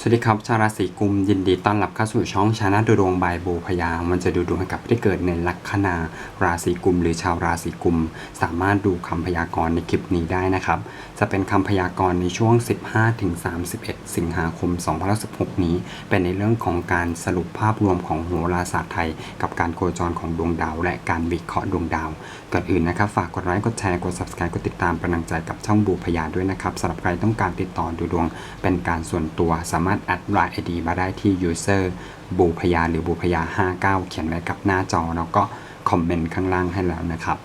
สวัสดีครับชาวราศีกุมยินดีต้อนรับเข้าสู่ช่องชานะดูดวงบายบูพยา มันจะดูดวงให้กับผู้ที่เกิดในลัคนาราศีกุม หรือชาวราศีกุม สามารถดูคำพยากรณ์ในคลิปนี้ได้นะครับ จะเป็นคำพยากรณ์ในช่วง 15-31 สิงหาคม 2016 นี้ เป็นในเรื่องของการสรุปภาพรวมของโหราศาสตร์ไทย กับการโคจรของดวงดาว และการวิเคราะห์ดวงดาวก่อนอื่นนะครับฝากกดไลค์กดแชร์กด subscribe กดติดตามเป็นกำลังใจกับช่องบูพยาด้วยนะครับสำหรับใครต้องการติดต่อดูดวงเป็นการส่วนตัว สามารถแอดไลน์ ID มาได้ที่ user บูพยาหรือบูพยา59 เขียนไว้กับหน้าจอแล้วก็คอมเมนต์ข้างล่างให้แล้วนะครับ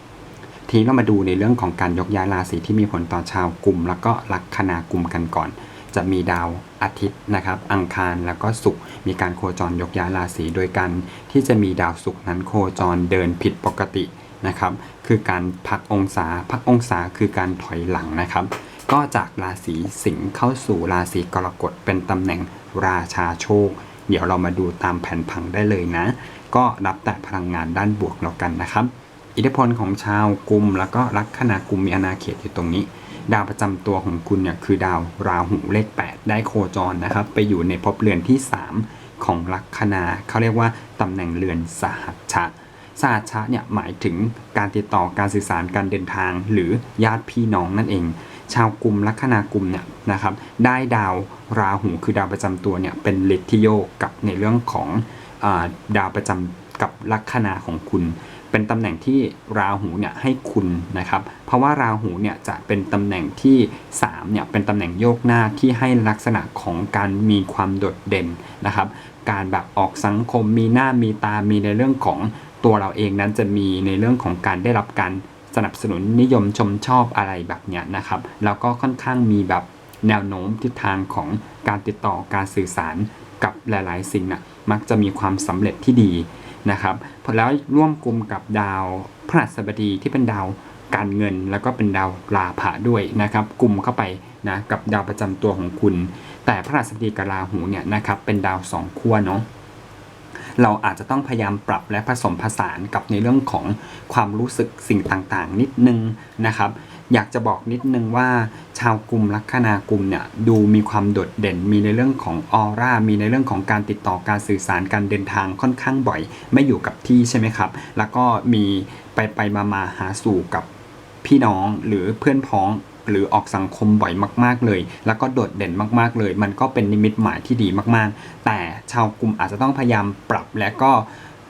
ทีนี้เรามาดูในเรื่องของการยกย้ายราศีที่มีผลต่อชาวกลุ่ม แล้วก็ลัคนากลุ่มกันก่อน จะมีดาวอาทิตย์นะครับ อังคารแล้วก็ศุกร์มีการโคจรยกย้ายราศีโดยการที่จะมีดาวศุกร์นั้นโคจรเดินผิดปกติ นะครับคือการพักองศาพักองศาคือการถอยหลังนะครับ ก็จากราศีสิงห์เข้าสู่ราศีกรกฎเป็นตำแหน่งราชาโชค เดี๋ยวเรามาดูตามแผ่นผังได้เลยนะ ก็รับแต่พลังงานด้านบวกแล้วกันนะครับ อิทธิพลของชาวกุมแล้วก็ลัคนากุมมีอาณาเขตอยู่ตรงนี้ ดาวประจำตัวของคุณเนี่ยคือดาวราหูเลข 8 ได้โคจรนะครับ ไปอยู่ในภพเรือนที่ 3 ของลัคนาเขาเรียกว่าตำแหน่งเรือนสหัชชะ สหัชะเนี่ยหมายถึงการติดต่อการสื่อสารการเดินทาง หรือญาติพี่น้องนั่นเอง ชาวกลุ่มลัคนากลุ่มเนี่ยนะครับได้ดาวราหูคือดาวประจำตัวเนี่ยเป็นเลทิโยกกับในเรื่องของอดาวประจำกับลัคนาของคุณ เป็นตำแหน่งที่ราหูเนี่ยให้คุณนะครับ เพราะว่าราหูเนี่ยจะเป็นตำแหน่งที่3เนี่ยเป็นตำแหน่งโยกหน้าที่ให้ลักษณะของการมีความโดดเด่นนะครับ การแบบออกสังคมมีหน้ามีตามีในเรื่องของ ตัวเราเองนั้นจะมีในเรื่องของการได้รับการสนับสนุนนิยมชมชอบอะไรแบบเนี้ยนะครับแล้วก็ค่อนข้างมีแบบแนวโน้มทิศทางของการติดต่อการสื่อสารกับหลาย ๆ สิ่งนะมักจะมีความสำเร็จที่ดีนะครับพอแล้วร่วมกลุ่มกับดาวพฤหัสบดีที่เป็นดาวการเงิน แล้วก็เป็นดาวราภะด้วยนะครับกลุ่มเข้าไปนะกับดาวประจำตัวของคุณ แต่พระราชดีกับราหูเนี่ยนะครับเป็นดาวสองขั้วเนาะ เราอาจจะต้องพยายามปรับและผสมผสานกับในเรื่องของความรู้สึกสิ่งต่างๆ นิดนึงนะครับ อยากจะบอกนิดนึงว่า ชาวกลุ่มลัคนากลุ่มเนี่ยดูมีความโดดเด่น มีในเรื่องของออร่ามีในเรื่องของการติดต่อการสื่อสารการเดินทางค่อนข้างบ่อย ไม่อยู่กับที่ใช่ไหมครับ แล้วก็มีไปไปมามาหาสู่กับพี่น้องหรือเพื่อนพ้อง หรือออกสังคมบ่อยมาก ๆ เลย แล้วก็โดดเด่นมากๆเลย มันก็เป็นนิมิตหมายที่ดีมากๆ แต่ชาวกลุ่มอาจจะต้องพยายามปรับและก็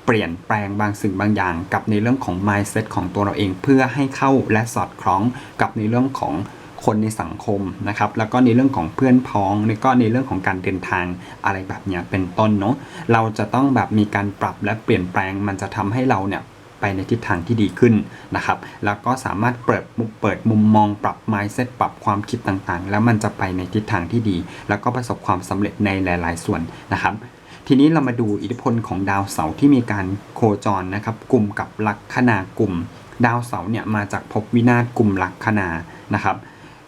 เปลี่ยนแปลงบางสิ่งบางอย่าง กับในเรื่องของ mindset ของตัวเราเอง เพื่อให้เข้าและสอดคล้องกับในเรื่องของคนในสังคมนะครับ แล้วก็ในเรื่องของเพื่อนพ้องแล้วก็ในเรื่องของการเดินทางอะไรแบบนี้เป็นต้นเนาะ เราจะต้องแบบมีการปรับและเปลี่ยนแปลง มันจะทำให้เราเนี่ย ไปในทิศทางที่ดีขึ้นนะครับ แล้วก็สามารถเปิดเปิดมุมมองปรับ mindset ปรับความคิดต่างๆ แล้วมันจะไปในทิศทางที่ดี แล้วก็ประสบความสำเร็จในหลาย ๆ ส่วนนะครับทีนี้เรามาดูอิทธิพลของดาวเสาร์ที่มีการโคจรนะครับกลุ่มกับลัคนากลุ่ม ดาวเสาร์เนี่ยมาจากภพวินาศกลุ่มลัคนานะครับ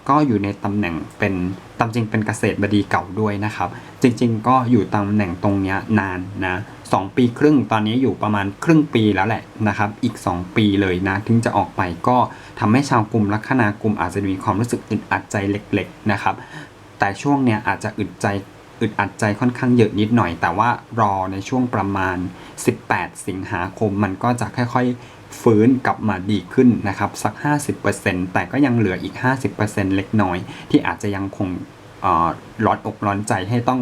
ก็อยู่ในตำแหน่งเป็นตามจริงเป็นเกษตรบดีเก่าด้วยนะครับ จริงๆ ก็อยู่ตำแหน่งตรงนี้นานนะสองปีครึ่งตอนนี้อยู่ประมาณครึ่งปีแล้วแหละนะครับ อีก 2 ปีเลยนะ ถึงจะออกไปก็ทำให้ชาวกลุ่มลัคนากลุ่มอาจจะมีความรู้สึกอึดอัดใจเล็ก ๆนะครับ แต่ช่วงเนี้ยอาจจะอึดใจอึดอัดใจค่อนข้างเยอะนิดหน่อย แต่ว่ารอในช่วงประมาณ 18 สิงหาคมมันก็จะค่อยๆ ฟื้นกลับมาดีขึ้นนะครับสัก 50%แต่ก็ยังเหลืออีก 50%เล็กน้อย ที่อาจจะยังคงร้อนอกร้อนใจให้ต้อง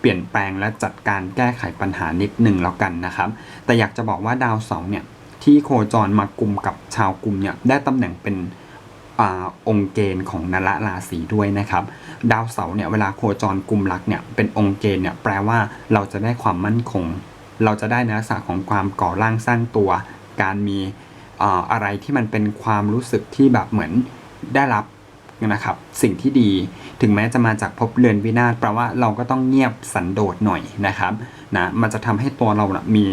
เปลี่ยนแปลงและจัดการแก้ไขปัญหานิดหนึ่งแล้วกันนะครับ แต่อยากจะบอกว่าดาวเสาร์เนี่ยที่โคจรมากลุ่มกับชาวกลุ่มเนี่ยได้ตำแหน่งเป็นอองค์เกณฑ์ของนละราศีด้วยนะครับ ดาวเสาร์เนี่ยเวลาโคจรกลุ่มลักเนี่ยเป็นองค์เกณฑ์เนี่ยแปลว่าเราจะได้ความมั่นคง เราจะได้ในลักษณะของความก่อร่างสร้างตัว การมีอะไรที่มันเป็นความรู้สึกที่แบบเหมือนได้รับนะครับสิ่งที่ดีถึงแม้จะมาจากภพเรือนวินาศแปลว่าเราก็ต้องเงียบสันโดษหน่อยนะครับนะมันจะทำให้ตัวเรานะมี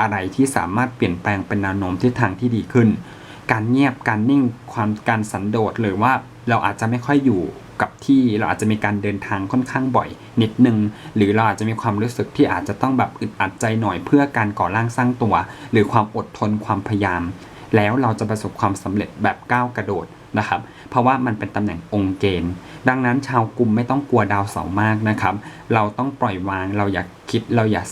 อะไรที่สามารถเปลี่ยนแปลงเป็นแนวโน้มทิศทางที่ดีขึ้น การเงียบการนิ่งความการสันโดษหรือว่าเราอาจจะไม่ค่อยอยู่ กับที่เราอาจจะมีการเดินทางค่อนข้างบ่อยนิดนึง หรือเราอาจจะมีความรู้สึกที่อาจจะต้องแบบอึดอัดใจหน่อยเพื่อการก่อร่างสร้างตัว หรือความอดทนความพยายาม แล้วเราจะประสบความสำเร็จแบบก้าวกระโดดนะครับ เพราะว่ามันเป็นตำแหน่งองค์เกณฑ์ ดังนั้นชาวกลุ่มไม่ต้องกลัวดาวเสาร์มากนะครับ เราต้องปล่อยวาง เราอย่าคิด เราอย่า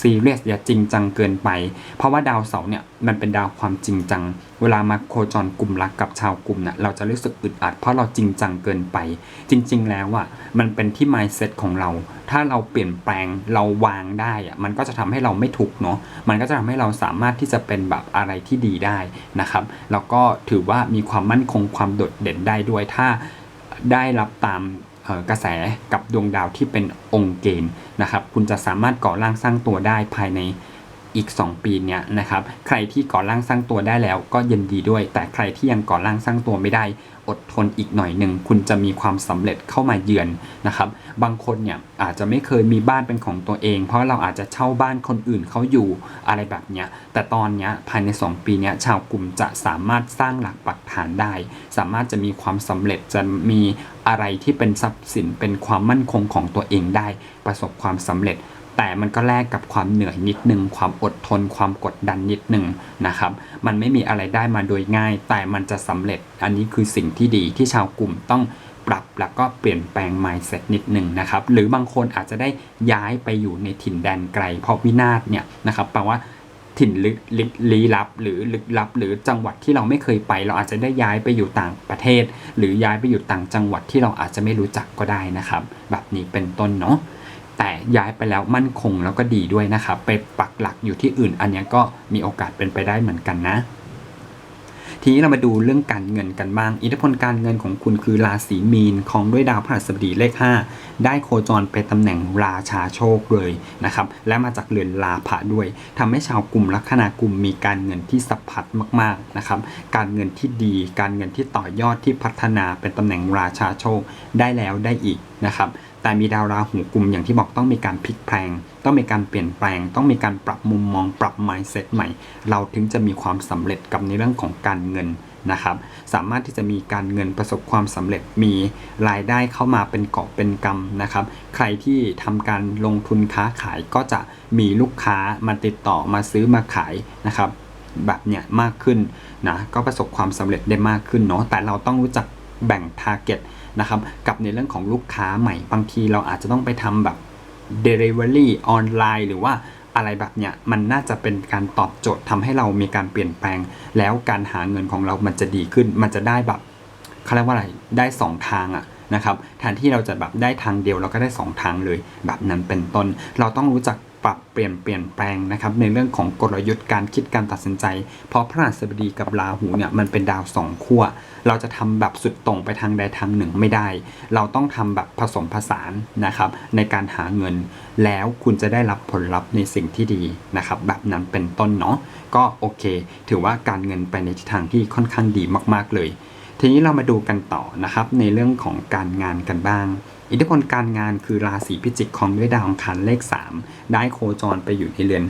ซีเรียสอย่าจริงจังเกินไป เพราะว่าดาวเสาร์เนี่ยมันเป็นดาวความจริงจัง เวลามาโคจรกลุ่มรักกับชาวกลุ่มเนี่ยเราจะรู้สึกอึดอัดเพราะเราจริงจังเกินไป จริง ๆ แล้วอะมันเป็นที่ mindset ของเรา ถ้าเราเปลี่ยนแปลงเราวางได้อะมันก็จะทำให้เราไม่ทุกเนาะมันก็จะทำให้เราสามารถที่จะเป็นแบบอะไรที่ดีได้นะครับแล้วก็ถือว่ามีความมั่นคงความโดดเด่นได้ด้วยถ้าได้รับตาม กระแสกับดวงดาวที่เป็นองค์เกณฑ์นะครับ คุณจะสามารถก่อร่างสร้างตัวได้ภายใน อีก 2 ปีเนี้ยนะครับใครที่ก่อร่างสร้างตัวได้แล้วก็ยินดีด้วย แต่ใครที่ยังก่อร่างสร้างตัวไม่ได้ อดทนอีกหน่อยหนึ่งคุณจะมีความสำเร็จเข้ามาเยือนนะครับบางคนเนี่ยอาจจะไม่เคยมีบ้านเป็นของตัวเอง เพราะเราอาจจะเช่าบ้านคนอื่นเขาอยู่อะไรแบบเนี้ยแต่ตอนเนี้ยภายใน 2 ปีเนี้ยชาวกลุ่มจะสามารถสร้างหลักปักฐานได้ สามารถจะมีความสำเร็จจะมีอะไรที่เป็นทรัพย์สินเป็นความมั่นคงของตัวเองได้ ประสบความสำเร็จ แต่มันก็แลกกับความเหนื่อยนิดนึง ความอดทน ความกดดันนิดนึงนะครับ มันไม่มีอะไรได้มาโดยง่าย แต่มันจะสำเร็จ อันนี้คือสิ่งที่ดีที่ชาวกลุ่มต้องปรับแล้วก็เปลี่ยนแปลง mindset นิดหนึ่งนะครับ หรือบางคนอาจจะได้ย้ายไปอยู่ในถิ่นแดนไกล เพราะวินาศเนี่ยนะครับแปลว่าถิ่นลึกลึกลี้ลับ หรือลึกลับ หรือจังหวัดที่เราไม่เคยไป เราอาจจะได้ย้ายไปอยู่ต่างประเทศ หรือย้ายไปอยู่ต่างจังหวัดที่เราอาจจะไม่รู้จักก็ได้นะครับ แบบนี้เป็นต้นเนาะ แต่ย้ายไปแล้วมั่นคงแล้วก็ดีด้วยนะครับ ไปปักหลักอยู่ที่อื่น อันนี้ก็มีโอกาสเป็นไปได้เหมือนกันนะ ทีนี้เรามาดูเรื่องการเงินกันบ้าง อิทธิพลการเงินของคุณคือราศีมีนของด้วยดาวพฤหัสบดีเลข 5 ได้โคจรไปตำแหน่งราชาโชคเลยนะครับ และมาจากเรือนลาภะด้วยทำให้ชาวกลุ่มลัคนากลุ่มมีการเงินที่สัพพัดมากๆนะครับ การเงินที่ดี การเงินที่ต่อยอดที่พัฒนาเป็นตำแหน่งราชาโชคได้แล้วได้อีกนะครับ แต่มีดาวราหูกลุ่มอย่างที่บอกต้องมีการพลิกแพลง ต้องมีการเปลี่ยนแปลง ต้องมีการปรับมุมมองปรับ mindset ใหม่ เราถึงจะมีความสำเร็จกับในเรื่องของการเงินนะครับ สามารถที่จะมีการเงินประสบความสำเร็จมีรายได้เข้ามาเป็นเกาะเป็นกำนะครับ ใครที่ทำการลงทุนค้าขายก็จะมีลูกค้ามาติดต่อมาซื้อมาขายนะครับ แบบเนี้ยมากขึ้นนะก็ประสบความสำเร็จได้มากขึ้นเนาะแต่เราต้องรู้จัก แบ่ง target นะครับกับในเรื่องของลูกค้าใหม่บางทีเราอาจจะต้องไปทำแบบ Delivery ออนไลน์หรือว่าอะไรแบบเนี้ยมันน่าจะเป็นการตอบโจทย์ทำให้เรามีการเปลี่ยนแปลง แล้วการหาเงินของเรามันจะดีขึ้น มันจะได้แบบเขาเรียกว่าอะไรได้ 2 ทางอะนะครับแทนที่เราจะแบบได้ทางเดียวเราก็ได้ 2 ทางเลยแบบนั้นเป็นต้น เราต้องรู้จัก ปรับเปลี่ยนเปลี่ยนแปลงนะครับในเรื่องของกลยุทธ์การคิดการตัดสินใจ เพราะพระราชบดีกับราหูเนี่ยมันเป็นดาวสองขั้วเราจะทำแบบสุดตรงไปทางใดทางหนึ่งไม่ได้ เราต้องทำแบบผสมผสานนะครับในการหาเงิน แล้วคุณจะได้รับผลลัพธ์ในสิ่งที่ดีนะครับแบบนั้นเป็นต้นเนาะก็โอเค ถือว่าการเงินไปในทิศทางที่ค่อนข้างดีมาก ๆเลย ทีนี้เรามาดูกันต่อนะครับในเรื่องของการงานกันบ้าง อิทธิพลการงานคือราศีพิจิกของด้วยดาวอังคารเลข 3 ได้โคจรไปอยู่ในเรือน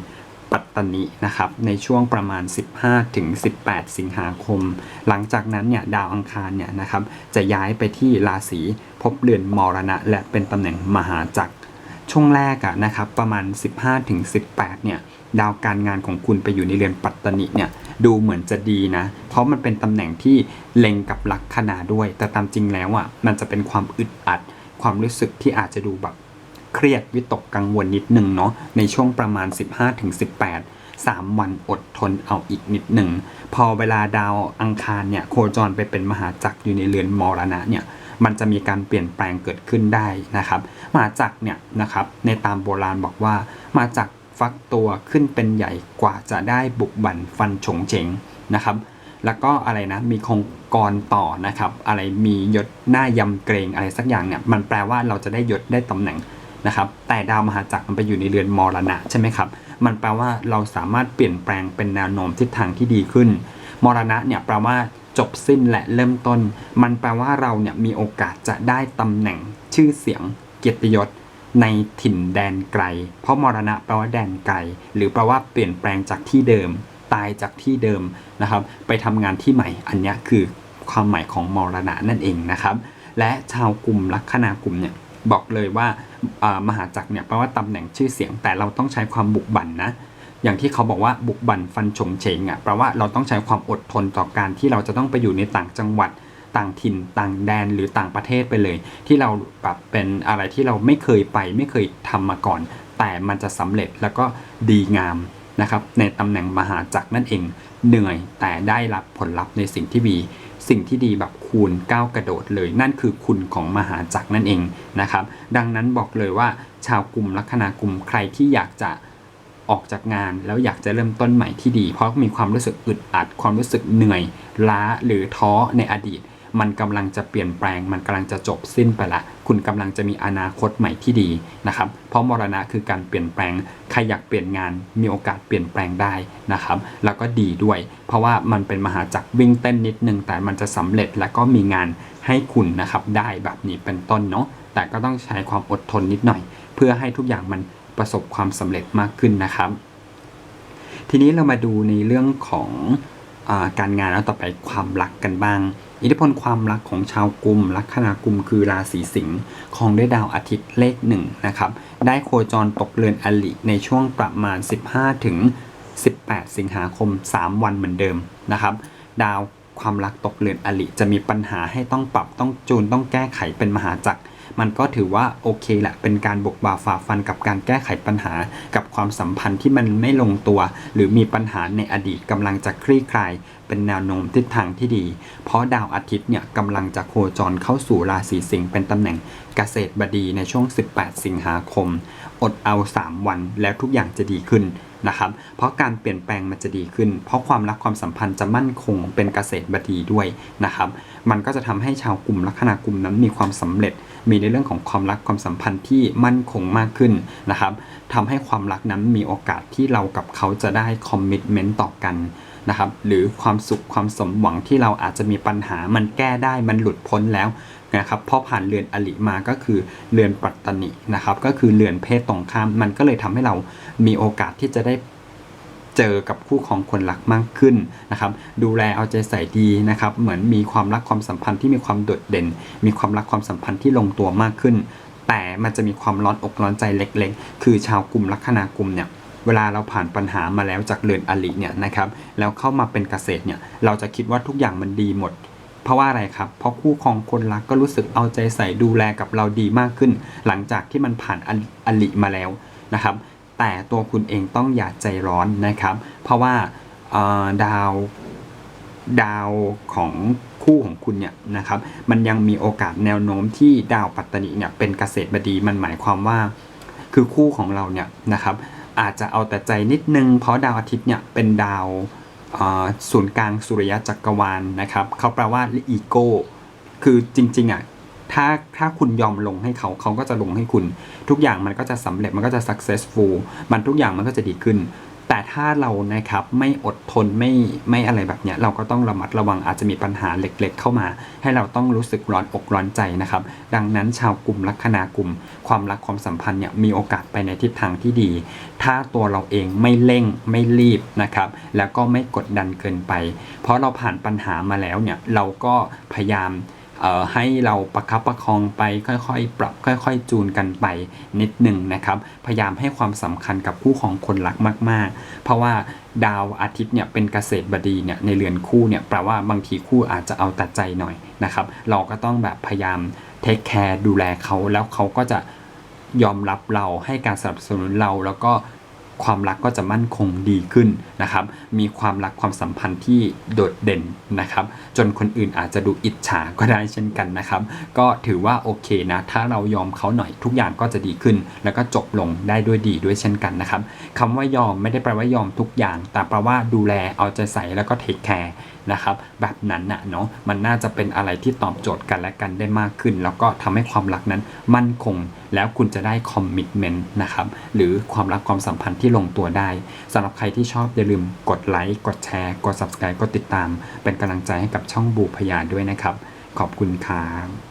ปัตตานินะครับในช่วงประมาณ 15 ถึง 18 สิงหาคม หลังจากนั้นเนี่ยดาวอังคารเนี่ยนะครับจะย้ายไปที่ราศีภพเรือนมรณะ และเป็นตำแหน่งมหาจักรช่วงแรกอะนะครับประมาณ 15ถึง18 เนี่ยดาวการงานของคุณไปอยู่ในเรือนปัตตานิเนี่ยดูเหมือนจะดีนะ เพราะมันเป็นตำแหน่งที่เล็งกับลัคนาด้วย แต่ตามจริงแล้วอะมันจะเป็นความอึดอัด ความรู้สึกที่อาจจะดูแบบเครียดวิตกกังวลนิดนึงเนาะในช่วงประมาณ 15-18 3 วันอดทนเอาอีกนิดหนึ่ง พอเวลาดาวอังคารเนี่ยโคจรไปเป็นมหาจักรอยู่ในเรือนมรณะเนี่ยมันจะมีการเปลี่ยนแปลงเกิดขึ้นได้นะครับมหาจักรเนี่ยนะครับในตามโบราณบอกว่ามาจากรฟักตัวขึ้นเป็นใหญ่กว่าจะได้บุกบั่นฟันฉงเฉงนะครับ แล้วก็อะไรนะมีคงกรต่อนะครับอะไรมียศหน้ายำเกรงอะไรสักอย่างเนี่ยมันแปลว่าเราจะได้ยศได้ตำแหน่งนะครับแต่ดาวมหาจักรมันไปอยู่ในเรือนมรณะใช่ไหมครับมันแปลว่าเราสามารถเปลี่ยนแปลงเป็นแนวโน้มทิศทางที่ดีขึ้น มรณะเนี่ยแปลว่าจบสิ้นและเริ่มต้น มันแปลว่าเราเนี่ยมีโอกาสจะได้ตำแหน่งชื่อเสียงเกียรติยศในถิ่นแดนไกล เพราะมรณะแปลว่าแดนไกล หรือแปลว่าเปลี่ยนแปลงจากที่เดิม ตายจากที่เดิมนะครับไปทำงานที่ใหม่อันนี้คือความหมายของมรณะนั่นเองนะครับ และชาวกลุ่มลัคนากลุ่มเนี่ยบอกเลยว่ามหาจักรเนี่ยแปลว่าตำแหน่งชื่อเสียงแต่เราต้องใช้ความบุกบั่นนะอย่างที่เขาบอกว่าบุกบั่นฟันฉงเฉงอะแปลว่าเราต้องใช้ความอดทนต่อการที่เราจะต้องไปอยู่ในต่างจังหวัดต่างถิ่นต่างแดนหรือต่างประเทศไปเลย ที่เราแบบเป็นอะไรที่เราไม่เคยไปไม่เคยทำมาก่อน แต่มันจะสำเร็จแล้วก็ดีงาม นะครับในตำแหน่งมหาจักรนั่นเอง เหนื่อยแต่ได้รับผลลัพธ์ในสิ่งที่ดี สิ่งที่ดีแบบคูณก้าวกระโดดเลย นั่นคือคุณของมหาจักรนั่นเองนะครับ ดังนั้นบอกเลยว่าชาวกลุ่มลัคนากลุ่มใครที่อยากจะออกจากงานแล้วอยากจะเริ่มต้นใหม่ที่ดี เพราะมีความรู้สึกอึดอัด ความรู้สึกเหนื่อยล้าหรือท้อในอดีต มันกำลังจะเปลี่ยนแปลง มันกำลังจะจบสิ้นไปละ คุณกำลังจะมีอนาคตใหม่ที่ดีนะครับ เพราะมรณะคือการเปลี่ยนแปลง ใครอยากเปลี่ยนงานมีโอกาสเปลี่ยนแปลงได้นะครับ แล้วก็ดีด้วย เพราะว่ามันเป็นมหาจักรวิ่งเต้นนิดนึง แต่มันจะสำเร็จและก็มีงานให้คุณนะครับได้แบบนี้เป็นต้นเนาะ แต่ก็ต้องใช้ความอดทนนิดหน่อย เพื่อให้ทุกอย่างมันประสบความสำเร็จมากขึ้นนะครับ ทีนี้เรามาดูในเรื่องของ การงานแล้วต่อไปความรักกันบ้าง อิทธิพลความรักของชาวกลุ่มลัคนากุมคือราศีสิงห์ของด้วยดาวอาทิตย์เลขหนึ่งนะครับได้โคจรตกเรือนอลิในช่วงประมาณ 15 ถึง 18 สิงหาคม 3 วันเหมือนเดิมนะครับ ดาวความรักตกเรือนอลิจะมีปัญหาให้ต้องปรับต้องจูนต้องแก้ไขเป็นมหาจักร มันก็ถือว่าโอเคแหละเป็นการบกบ่าฝ่าฟันกับการแก้ไขปัญหา กับความสัมพันธ์ที่มันไม่ลงตัว หรือมีปัญหาในอดีตกำลังจะคลี่คลาย เป็นแนวโน้มทิศทางที่ดี เพราะดาวอาทิตย์เนี่ยกำลังจะโคจรเข้าสู่ราศีสิงห์เป็นตำแหน่งเกษตรบดีในช่วง 18 สิงหาคม อดเอา 3 วันแล้วทุกอย่างจะดีขึ้น นะครับ เพราะการเปลี่ยนแปลงมันจะดีขึ้น เพราะความรักความสัมพันธ์จะมั่นคงเป็นเกษตรบดีด้วยนะครับ มันก็จะทำให้ชาวกลุ่มลัคนากลุ่มนั้นมีความสำเร็จ มีในเรื่องของความรักความสัมพันธ์ที่มั่นคงมากขึ้นนะครับทำให้ความรักนั้นมีโอกาสที่เรากับเขาจะได้คอมมิชเมนต์ต่อกันนะครับหรือความสุขความสมหวังที่เราอาจจะมีปัญหามันแก้ได้มันหลุดพ้นแล้ว นะครับพอผ่านเรือนอลิมาก็คือเรือนปัตตนินะครับ ก็คือเรือนเพศตรงข้าม มันก็เลยทำให้เรามีโอกาสที่จะได้เจอกับคู่ของคนรักมากขึ้นนะครับ ดูแลเอาใจใส่ดีนะครับ เหมือนมีความรักความสัมพันธ์ที่มีความโดดเด่น มีความรักความสัมพันธ์ที่ลงตัวมากขึ้น แต่มันจะมีความร้อนอกร้อนใจเล็กๆ คือชาวกลุ่มลัคนากลุ่มเนี่ยเวลาเราผ่านปัญหามาแล้วจากเรือนอลิเนี่ยนะครับ แล้วเข้ามาเป็นเกษตรเนี่ย เราจะคิดว่าทุกอย่างมันดีหมด เพราะว่าอะไรครับ เพราะคู่ครองคนรักก็รู้สึกเอาใจใส่ดูแลกับเราดีมากขึ้น หลังจากที่มันผ่านอลิอลิมาแล้วนะครับ แต่ตัวคุณเองต้องอย่าใจร้อนนะครับ เพราะว่าดาวดาวของคู่ของคุณเนี่ยนะครับ มันยังมีโอกาสแนวโน้มที่ดาวปัตตนิเนี่ยเป็นเกษตรบดีมันหมายความว่า คือคู่ของเราเนี่ยนะครับ อาจจะเอาแต่ใจนิดนึงเพราะดาวอาทิตย์เนี่ยเป็นดาว ศูนย์กลางสุริยะจักรวาลนะครับเขาแปลว่าอีโก้คือจริงๆอะถ้าถ้าคุณยอมลงให้เขาเขาก็จะลงให้คุณ ทุกอย่างมันก็จะสำเร็จมันก็จะ successful มันทุกอย่างมันก็จะดีขึ้น แต่ถ้าเรานะครับไม่อดทนไม่ไม่อะไรแบบเนี้ยเราก็ต้องระมัดระวังอาจจะมีปัญหาเล็กๆ เข้ามา ให้เราต้องรู้สึกร้อนอกร้อนใจนะครับ ดังนั้นชาวกลุ่มลัคนากลุ่ม ความรักความสัมพันธ์เนี่ยมีโอกาสไปในทิศทางที่ดี ถ้าตัวเราเองไม่เร่งไม่รีบนะครับ แล้วก็ไม่กดดันเกินไป เพราะเราผ่านปัญหามาแล้วเนี่ยเราก็พยายาม ให้เราประคับประคองไปค่อยๆ ปรับค่อยๆ จูนกันไปนิดหนึ่งนะครับ พยายามให้ความสำคัญกับคู่ของคนรักมาก ๆ เพราะว่าดาวอาทิตย์เนี่ยเป็นเกษตรบดีเนี่ยในเรือนคู่เนี่ยแปลว่าบางทีคู่อาจจะเอาแต่ใจหน่อยนะครับ เราก็ต้องแบบพยายามเทคแคร์ดูแลเขาแล้วเขาก็จะยอมรับเราให้การสนับสนุนเราแล้วก็ ความรักก็จะมั่นคงดีขึ้นนะครับ มีความรักความสัมพันธ์ที่โดดเด่นนะครับ จนคนอื่นอาจจะดูอิจฉาก็ได้เช่นกันนะครับ ก็ถือว่าโอเคนะ ถ้าเรายอมเขาหน่อยทุกอย่างก็จะดีขึ้น แล้วก็จบลงได้ด้วยดีด้วยเช่นกันนะครับคำว่ายอมไม่ได้แปลว่ายอมทุกอย่าง แต่แปลว่าดูแลเอาใจใส่แล้วก็เทคแคร์นะครับแบบนั้นนะเนาะมันน่าจะเป็นอะไรที่ตอบโจทย์กันและกันได้มากขึ้น แล้วก็ทำให้ความรักนั้นมั่นคง แล้วคุณจะได้คอมมิชเมนต์นะครับ หรือความรักความสัมพันธ์ที่ลงตัวได้สำหรับใครที่ชอบอย่าลืมกดไลค์กดแชร์ กด subscribe กดติดตาม เป็นกำลังใจให้กับช่องบูพยาด้วยนะครับ ขอบคุณครับ